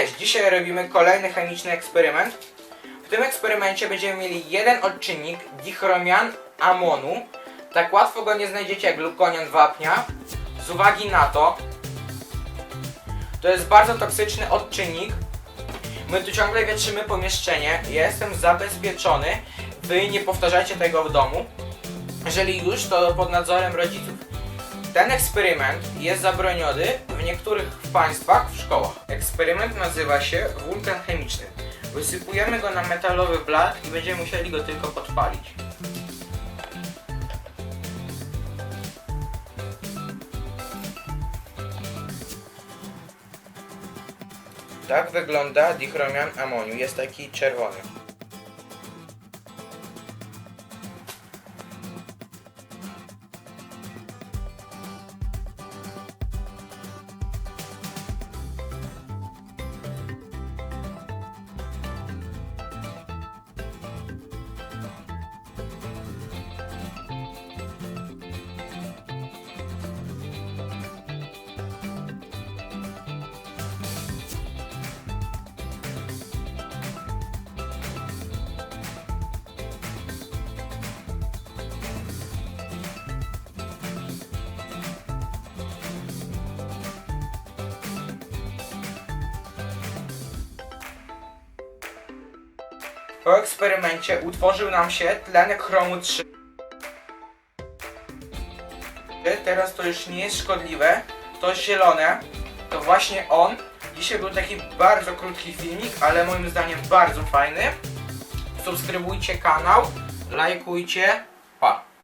Cześć! Dzisiaj robimy kolejny chemiczny eksperyment. W tym eksperymencie będziemy mieli jeden odczynnik dichromian amonu. Tak łatwo go nie znajdziecie jak glukonian wapnia. Z uwagi na to, to jest bardzo toksyczny odczynnik. My tu ciągle wietrzymy pomieszczenie. Ja jestem zabezpieczony. Wy nie powtarzajcie tego w domu. Jeżeli już, to pod nadzorem rodziców. Ten eksperyment jest zabroniony w niektórych państwach w szkołach. Eksperyment nazywa się wulkan chemiczny. Wysypujemy go na metalowy blat i będziemy musieli go tylko podpalić. Tak wygląda dichromian amoniu. Jest taki czerwony. Po eksperymencie utworzył nam się tlenek chromu 3. Teraz to już nie jest szkodliwe, to zielone, to właśnie on. Dzisiaj był taki bardzo krótki filmik, ale moim zdaniem bardzo fajny. Subskrybujcie kanał, lajkujcie, pa!